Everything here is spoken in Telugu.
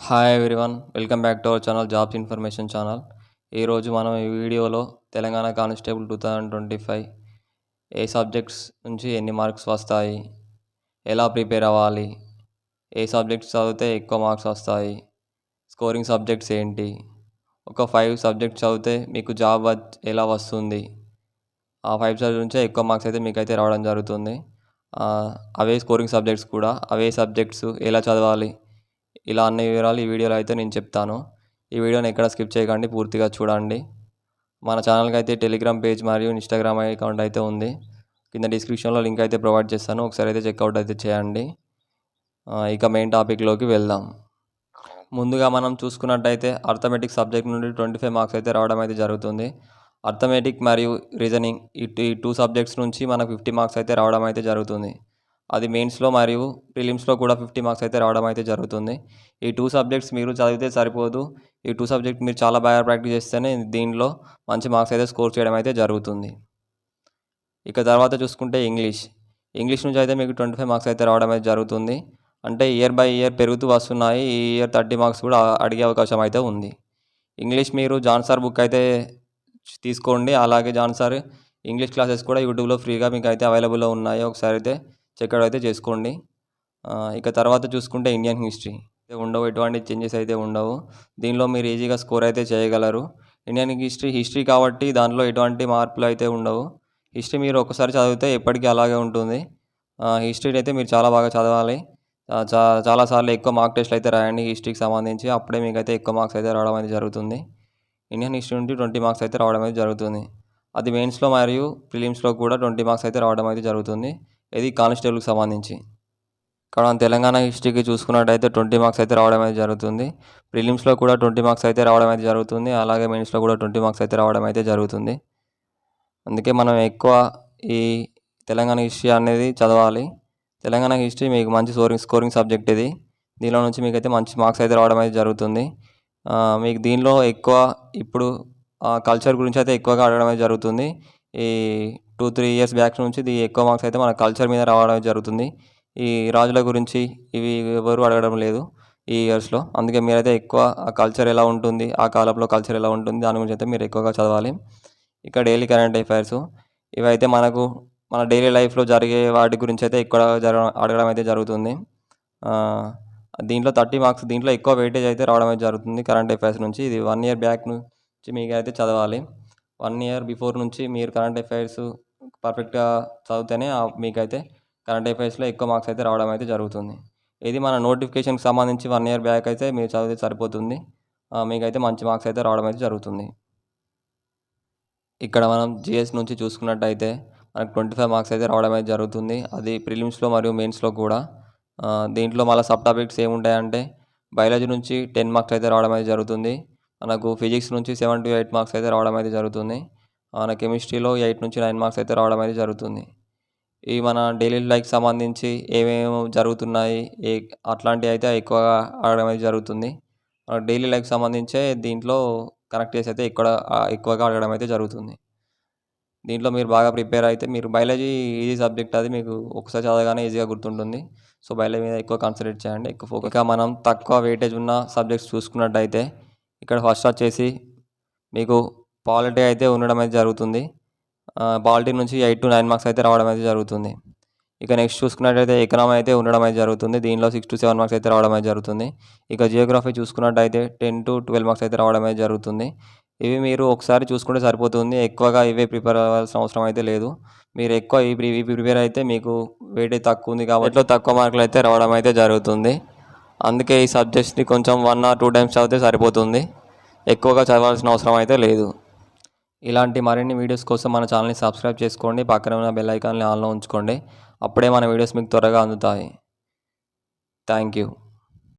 Hi everyone welcome back to our channel jobs information channel ఈరోజు మనం ఈ వీడియోలో Telangana constable two thousand twenty five ఏ సబ్జెక్ట్స్ నుంచి ఎన్ని మార్క్స్ వస్తాయి ఎలా ప్రిపేర్ అవ్వాలి ఏ సబ్జెక్ట్స్ చదివితే ఎక్కువ మార్క్స్ వస్తాయి స్కోరింగ్ సబ్జెక్ట్స్ ఏంటి ఒక ఫైవ్ సబ్జెక్ట్స్ చదివితే మీకు జాబ్ ఎలా వస్తుంది ఆ ఫైవ్ సబ్జెక్ట్ నుంచే ఎక్కువ మార్క్స్ అయితే మీకు అయితే రావడం జరుగుతుంది. అవే స్కోరింగ్ సబ్జెక్ట్స్ కూడా అవే సబ్జెక్ట్స్ ఎలా చదవాలి ఇలా అన్ని వివరాలు ఈ వీడియోలో అయితే నేను చెప్తాను. ఈ వీడియోని ఎక్కడ స్కిప్ చేయకండి పూర్తిగా చూడండి. మన ఛానల్కి అయితే టెలిగ్రామ్ పేజ్ మరియు ఇన్స్టాగ్రామ్ అకౌంట్ అయితే ఉంది. కింద డిస్క్రిప్షన్లో లింక్ అయితే ప్రొవైడ్ చేస్తాను. ఒకసారి అయితే చెక్అవుట్ అయితే చేయండి. ఇక మెయిన్ టాపిక్లోకి వెళ్దాం. ముందుగా మనం చూసుకున్నట్టయితే అర్థమెటిక్ సబ్జెక్ట్ నుండి ట్వంటీ ఫైవ్ మార్క్స్ అయితే రావడం అయితే జరుగుతుంది. అర్థమెటిక్ మరియు రీజనింగ్ ఈ టూ సబ్జెక్ట్స్ నుంచి మనకు ఫిఫ్టీ మార్క్స్ అయితే రావడం అయితే జరుగుతుంది. అది మెయిన్స్లో మరియు ప్రిలిమ్స్లో కూడా ఫిఫ్టీ మార్క్స్ అయితే రావడం అయితే జరుగుతుంది. ఈ టూ సబ్జెక్ట్స్ మీరు చదివితే సరిపోదు. ఈ టూ సబ్జెక్ట్ మీరు చాలా బాగా ప్రాక్టీస్ చేస్తేనే దీనిలో మంచి మార్క్స్ అయితే స్కోర్ చేయడం అయితే జరుగుతుంది. ఇక తర్వాత చూసుకుంటే ఇంగ్లీష్. ఇంగ్లీష్ నుంచి అయితే మీకు ట్వంటీ ఫైవ్ మార్క్స్ అయితే రావడం అయితే జరుగుతుంది. అంటే ఇయర్ బై ఇయర్ పెరుగుతూ వస్తున్నాయి. ఈ ఇయర్ థర్టీ మార్క్స్ కూడా అడిగే అవకాశం అయితే ఉంది. ఇంగ్లీష్ మీరు జాన్సార్ బుక్ అయితే తీసుకోండి. అలాగే జాన్సార్ ఇంగ్లీష్ క్లాసెస్ కూడా యూట్యూబ్లో ఫ్రీగా మీకు అయితే అవైలబుల్లో ఉన్నాయి. ఒకసారి అయితే చెక్అవుట్ అయితే చేసుకోండి ఇక తర్వాత చూసుకుంటే ఇండియన్ హిస్టరీ. ఉండవు ఎటువంటి చేంజెస్ అయితే ఉండవు. దీనిలో మీరు ఈజీగా స్కోర్ అయితే చేయగలరు. ఇండియన్ హిస్టరీ హిస్టరీ కాబట్టి దాంట్లో ఎటువంటి మార్పులు అయితే ఉండవు. హిస్టరీ మీరు ఒకసారి చదివితే ఎప్పటికీ అలాగే ఉంటుంది. హిస్టరీని అయితే మీరు చాలా బాగా చదవాలి. చా చాలాసార్లు ఎక్కువ మార్క్ టెస్ట్లు అయితే రాయండి హిస్టరీకి సంబంధించి. అప్పుడే మీకు అయితే ఎక్కువ మార్క్స్ అయితే రావడం అయితే జరుగుతుంది. ఇండియన్ హిస్టరీ నుండి ట్వంటీ మార్క్స్ అయితే రావడం అయితే జరుగుతుంది. అది మెయిన్స్లో మరియు ప్రిలిమ్స్లో కూడా ట్వంటీ మార్క్స్ అయితే రావడం అయితే జరుగుతుంది. ఇది కానిస్టేబుల్కి సంబంధించి. ఇక్కడ మనం తెలంగాణ హిస్టరీకి చూసుకున్నట్టయితే ట్వంటీ మార్క్స్ అయితే రావడం అయితే జరుగుతుంది. ప్రిలిమ్స్లో కూడా ట్వంటీ మార్క్స్ అయితే రావడం అయితే జరుగుతుంది. అలాగే మెయిన్స్లో కూడా ట్వంటీ మార్క్స్ అయితే రావడం అయితే జరుగుతుంది. అందుకే మనం ఎక్కువ ఈ తెలంగాణ హిస్టరీ అనేది చదవాలి. తెలంగాణ హిస్టరీ మీకు మంచి స్కోరింగ్ స్కోరింగ్ సబ్జెక్ట్ ఇది. దీనిలో నుంచి మీకు అయితే మంచి మార్క్స్ అయితే రావడం అయితే జరుగుతుంది. మీకు దీనిలో ఎక్కువ ఇప్పుడు కల్చర్ గురించి అయితే ఎక్కువగా అడగడం అయితే జరుగుతుంది. ఈ టూ త్రీ ఇయర్స్ బ్యాక్ నుంచి ఇది ఎక్కువ మార్క్స్ అయితే మన కల్చర్ మీద రావడం జరుగుతుంది. ఈ రాజుల గురించి ఇవి ఎవరు అడగడం లేదు ఈ ఇయర్స్లో. అందుకే మీరైతే ఎక్కువ ఆ కల్చర్ ఎలా ఉంటుంది ఆ కాలంలో కల్చర్ ఎలా ఉంటుంది దాని గురించి అయితే మీరు ఎక్కువగా చదవాలి. ఇక్కడ డైలీ కరెంట్ అఫైర్స్. ఇవైతే మనకు మన డైలీ లైఫ్లో జరిగే వాటి గురించి అయితే ఎక్కువ జరగ అడగడం అయితే జరుగుతుంది. దీంట్లో థర్టీ మార్క్స్ దీంట్లో ఎక్కువ వెయిటేజ్ అయితే రావడం అయితే జరుగుతుంది కరెంట్ అఫైర్స్ నుంచి. ఇది వన్ ఇయర్ బ్యాక్ నుంచి మీకు అయితే చదవాలి. వన్ ఇయర్ బిఫోర్ నుంచి మీరు కరెంట్ అఫైర్స్ పర్ఫెక్ట్గా చదివితేనే మీకైతే కరెంట్ అఫైర్స్లో ఎక్కువ మార్క్స్ అయితే రావడం అయితే జరుగుతుంది. ఇది మన నోటిఫికేషన్కి సంబంధించి వన్ ఇయర్ బ్యాక్ అయితే మీరు చదివితే సరిపోతుంది. మీకైతే మంచి మార్క్స్ అయితే రావడం అయితే జరుగుతుంది. ఇక్కడ మనం జిఎస్ నుంచి చూసుకున్నట్టయితే మనకు ట్వంటీ ఫైవ్ మార్క్స్ అయితే రావడం అయితే జరుగుతుంది. అది ప్రిలిమ్స్లో మరియు మెయిన్స్లో కూడా. దీంట్లో మళ్ళీ సబ్ టాపిక్స్ ఏముంటాయంటే బయాలజీ నుంచి టెన్ మార్క్స్ అయితే రావడం అయితే జరుగుతుంది. మనకు ఫిజిక్స్ నుంచి సెవెన్ టు ఎయిట్ మార్క్స్ అయితే రావడం అయితే జరుగుతుంది. మన కెమిస్ట్రీలో ఎయిట్ నుంచి నైన్ మార్క్స్ అయితే రావడం అయితే జరుగుతుంది. ఈ మన డైలీ లైఫ్ సంబంధించి ఏమేమి జరుగుతున్నాయి ఏ అట్లాంటివి అయితే ఎక్కువగా ఆడడం అయితే జరుగుతుంది. డైలీ లైఫ్ సంబంధించే దీంట్లో కనెక్ట్ చేసి అయితే ఎక్కువ ఎక్కువగా అడగడం అయితే జరుగుతుంది. దీంట్లో మీరు బాగా ప్రిపేర్ అయితే మీరు బయాలజీ ఈజీ సబ్జెక్ట్ అది మీకు ఒకసారి చదవగానే ఈజీగా గుర్తుంటుంది. సో బయాలజీ మీద ఎక్కువ కాన్సన్ట్రేట్ చేయండి ఎక్కువ ఫోకస్. మనం తక్కువ వెయిటేజ్ ఉన్న సబ్జెక్ట్స్ చూసుకున్నట్టయితే ఇక్కడ ఫస్ట్ వచ్చేసి మీకు పాలిటీ అయితే ఉండడం అయితే జరుగుతుంది. పాలిటీ నుంచి ఎయిట్ టు నైన్ మార్క్స్ అయితే రావడం అయితే జరుగుతుంది. ఇక నెక్స్ట్ చూసుకున్నట్టయితే ఎకనామీ అయితే ఉండడం అయితే జరుగుతుంది. దీనిలో సిక్స్ టు సెవెన్ మార్క్స్ అయితే రావడం అయితే జరుగుతుంది. ఇక జియోగ్రఫీ చూసుకున్నట్టయితే టెన్ టు ట్వెల్వ్ మార్క్స్ అయితే రావడం అయితే జరుగుతుంది. ఇవి మీరు ఒకసారి చూసుకుంటే సరిపోతుంది. ఎక్కువగా ఇవే ప్రిపేర్ అవ్వాల్సిన అవసరం అయితే లేదు. మీరు ఎక్కువ ఇవి ప్రిపేర్ అయితే మీకు వెయిటేజ్ తక్కువ ఉంది కాబట్టి తక్కువ మార్కులు అయితే రావడం అయితే జరుగుతుంది. అందుకే ఈ సబ్జెక్ట్స్ని కొంచెం వన్ ఆర్ టూ టైమ్స్ చదివితే సరిపోతుంది. ఎక్కువగా చదవాల్సిన అవసరం అయితే లేదు. ఇలాంటి మరిన్ని వీడియోస్ కోసం మన ఛానల్ని సబ్స్క్రైబ్ చేసుకోండి. పక్కన ఉన్న బెల్ ఐకాన్ని ఆన్లో ఉంచుకోండి. అప్పుడే మన వీడియోస్ మీకు త్వరగా అందుతాయి. Thank you